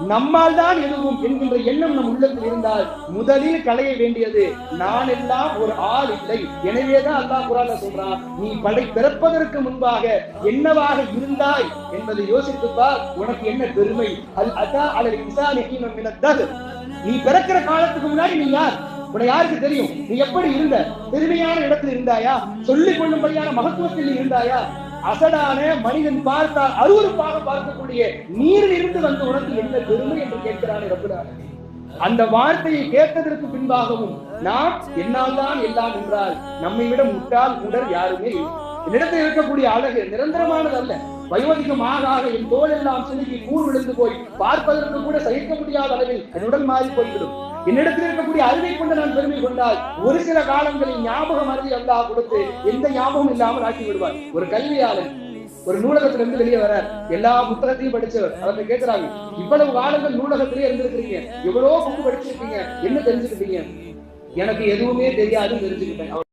நம்மால் தான் எதுவும் என்கின்ற எண்ணம் நம் உள்ளத்தில் இருந்தால் முதலில் களைய வேண்டியது நான் எல்லாம் ஒரு ஆள் இல்லை. எனவேதான் அல்லாஹ் குரான்ல சொல்றான் நீ படை பிறப்பதற்கு முன்பாக என்னவாக இருந்தாய் என்பதை யோசித்துப்பார். உனக்கு என்ன பெருமை? அது அதா அல்லது இசானிஹீனம் நீ பிறக்கிற காலத்துக்கு முன்னாடி நீ யார்? உன்னை யாருக்கு தெரியும்? நீ எப்படி இருந்த? பெருமையான இடத்தில் இருந்தாயா? சொல்லிக் கொள்ளும்படியான மகத்துவத்தில் இருந்தாயா? அசடான மனிதன் பார்த்தால் அருவருப்பாக பார்க்கக்கூடிய நீரில் இருந்து வந்த உனக்கு என்ன பெருமை என்று கேட்கிறான் ரப்புலான அந்த வார்த்தையை கேட்டதற்கு பின்பாகவும் நாம் என்னால் தான் எல்லாம் என்றால் நம்மை விட முட்டால் உடல் யாருமே இல்லை. என்னிடத்தில் இருக்கக்கூடிய அழகு நிரந்தரமானது அல்ல வயோதிகம் ஆக ஆக என் தோல் எல்லாம் சிலுக்கி கூர் விழுந்து போய் பார்ப்பதற்கு கூட சகிக்க முடியாத அளவில் என் உடல் மாறி போய்விடும். என்னிடத்தில் இருக்கக்கூடிய அறிவை கொண்டு நான் பெருமை கொண்டால் ஒரு சில காலங்களில் ஞாபகம் அறுதி அல்லாஹ் கொடுத்து எந்த ஞாபகம் இல்லாமல் ஆக்கி விடுவார். ஒரு கல்வியாளன் ஒரு நூலகத்துல இருந்து வெளியே வர எல்லா புத்தகத்தையும் படிச்சவர் அவங்க கேட்கிறாங்க இவ்வளவு காலங்கள் நூலகத்திலேயே இருந்திருக்கிறீங்க எவ்வளவு புக்கு படிச்சிருக்கீங்க என்ன தெரிஞ்சுக்கிட்டீங்க? எனக்கு எதுவுமே தெரியாதுன்னு தெரிஞ்சுக்கிட்டேன்.